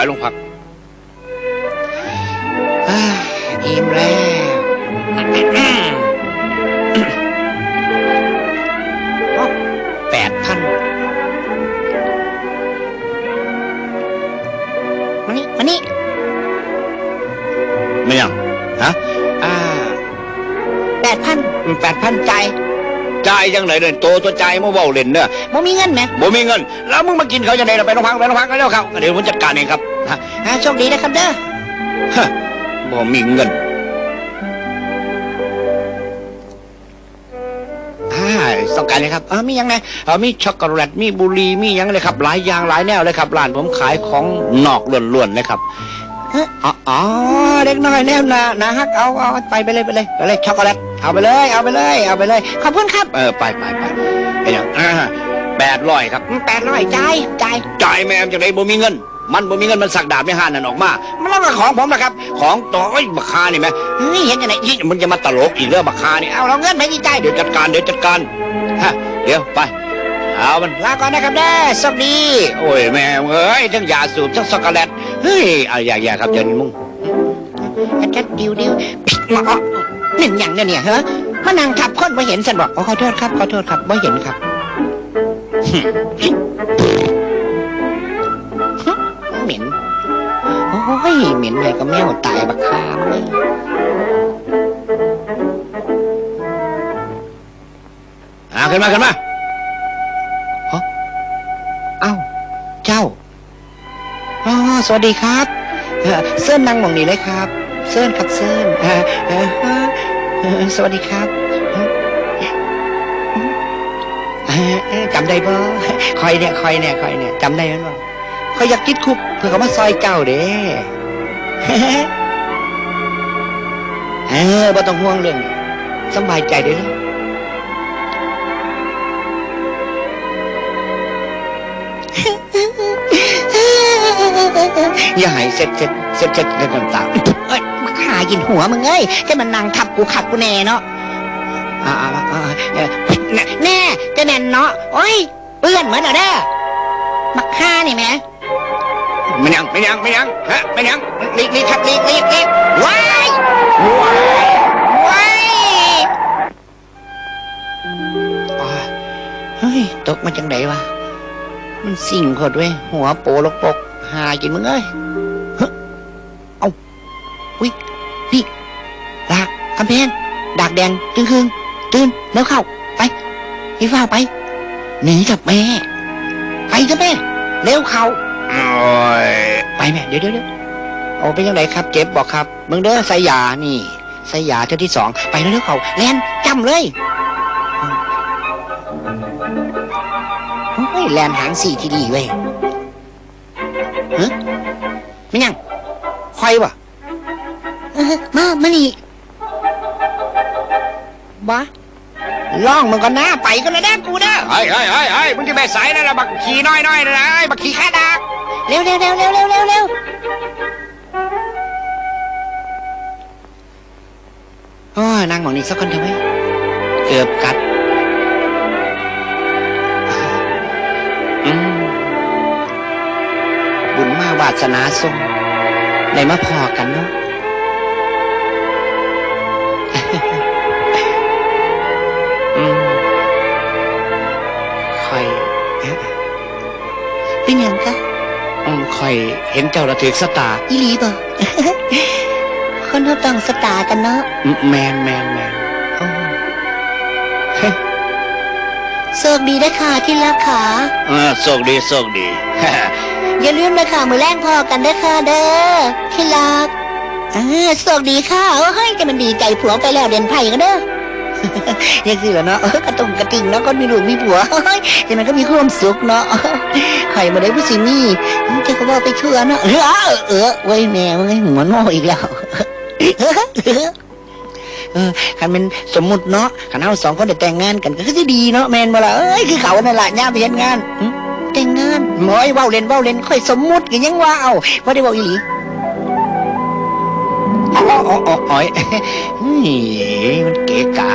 ไปโรงพักอ่าอิ่มแล้ว แปดพันมานี่มานี่ไม่ยังฮะ อ่าแปดพันแปดพันใจาย จ่ายยังไงเดินโตตัวจ่ายมาเว้าเล่นเด้อบ่มีเงินไหมบ่มีเงิน แล้วมึงมากินเขาจะไหนล่ะไปโรงพักไปโรงพักกันแล้วครับเดี๋ยวผมจัดการเองครับฮะอ่าโชคดีนะครับเด้อฮะบ่มีเงินอ่าต้องการเลยครับอ่ามียังไงอ่ามีช็อกโกแลต มีบุหรี่มีหยังเลยครับ หลายอย่างหลายแนวเลยครับ ร้านผมขายของนอกล้วนๆเลยครับ อ๋ออ๋อเด็กน้อยแนวนานาฮักเอาเอาไปไปเลยไปเลยไปเลยช็อกโกแลตเอาไปเลย เอาไปเลย เอาไปเลยขอบคุณครับ เออไปไปไปไอ้หยังแปดร้อยครับแปดร้อยจ่ายจ่ายจ่ายแม่มจากไหนบ่มีเงิน มันบ่มีเงินมันสักดาบไม่ห้านนั่นออกมามันแล้วก็ของผมนะครับ ของต่อไอ้ยบักคานี่ไหมเฮ้ยเห็นยังไงนี่มันจะมาตลกอีกเรื่องบักคานี่เอาเอาเราเงินไปที่จ่ายเดี๋ยวจัดการเดี๋ยวจัดการฮะเดี๋ยวไป เอามันลาก่อนนะครับเด้อสวัสดีโอ้ยแม่เอ้ยทั้งยาสูบทั้งช็อกโกแลตเฮ้ยเอาอย่าอย่าครับเดี๋ยวนี้มึงแค่ดิวดิวมาอ๋อหนึ่งอย่างเนี่ยเนี่ยเหรอมานั่งทับคนมาเห็นสันบอกอ๋อขอโทษครับขอโทษครับไม่เห็นครับเหม็นโอ้ยเหม็นเลยก็แมวตายบักคามเลยอ่าขึ้นมาขึ้นมา สวัสดีครับเอ่อนนั่งหมองนี้เลยครับเซิร์นครับเซิร์นเอ่อเอ่อเอ่อสวัสดีครับจำได้บ่คอยเนี่ยคอยเนี่ยคอยเนี่ยจำได้ไหมบ่คอยอยากติดคุกเพื่อเขามาซอยเจ้าเด้เออบ่ต้องห่วงเรื่องสบายใจได้เอย่าใหายเสร็จเสร็จเสร็จเสร็จกันต่างเอ้ยมาหากินหัวมึงเอ้ยแค่มันนั่งขับกูขับกูแน่เนาะอ่าอ่าอ่าเอ่แน่แน่จะแน่นเนาะโอ้ยเปื้อนเหมือนอะเด้อมักฆ่านี่แหมไม่ยังไม่ยังไม่ยังฮะไม่ยังลีกลีกครับลีกลีกลีกว้ายว้ายว้ายเฮ้ยตกมาจังไหนวะมันสิ่งโคตรเว้ยหัวโปลกปก หากินมึงเอ้ยเฮ้ยเอาอุ้ยนี่ดากกำแพงดากแดงตึงคืงตื่นแล้วเข้าไปพี่ฟ้าไปหนีกับแม่ไปกับแม่เร็วเข้าโอ้ยไปแม่เดี๋ยวเดี๋ยวเดี๋ยวโอ้เป็นยังไงครับ เจ็บบอกครับมึงเด้อใส่ยานี่ใส่ยาเท่าที่สองไปเร็วๆเขาแลนจำเลยโอ้ยแลนหางสี่ที่ดีเว้ย ฮะไม่ยังคอยวะเออมามานี่บ้าล่องมึงก็น่าไปก็แล้วนะกูเด้อเฮ้ยเฮ้ยเฮ้ยเฮ้ยมึงจะไปสายนั่นละบักขี่น้อยน้อยนะไอ้บักขี่ขี่ข้าดักเร็วเร็วเร็วเร็วเร็วเร็วเร็วโอ้ยนั่งหมองนี้สักคนเถอะไหมเกือบกัดาวาสนาทรงได้มาพอกันเนาะอืมคอยเอ๊ะเป็นหยังคะอืมคอยเห็นเจ้าระถึกสตาร์อีหลีบ่คนเราต้องสตาร์กันเนาะแมนแมนแมนโอ้โชคดีนะค่ะที่รักค่ะเออโชคดีโชคดี อย่าลืมนะค่ะมือแรงพอกันนะค่ะเด้อที่รักอ่าโชคดีค่ะโอ้ยจะมันดีใจผัวไปแล้วเด่นไผ่กันเด้อยังสิเหรอเนาะกระตุงกระติ่งเนาะก็มีลูกมีผัวยแต่มันก็มีความสุขเนาะใครมาได้ผู้สินี่จะเขาบอกไปชั่วเนาะเออเออไว้แม่มึงไอ้หัวโง่อีกแล้วเออคันเป็นสมมุติเนาะคันเราสองคนได้แต่งงานกันก็คือดีเนาะแมนบ่ละเอ้ยคือเขาเนั่นแหละย่าไปเฮ็ดงาน แต่งงานหมอยเว้าเล่นเว้าเล่นค่อยสมมุติกันยังว่าเอาบ่ได้เว้าอีหลีอ๋ออ๋ออ๋ออ๋อยเฮ้ยมันเก๋กะ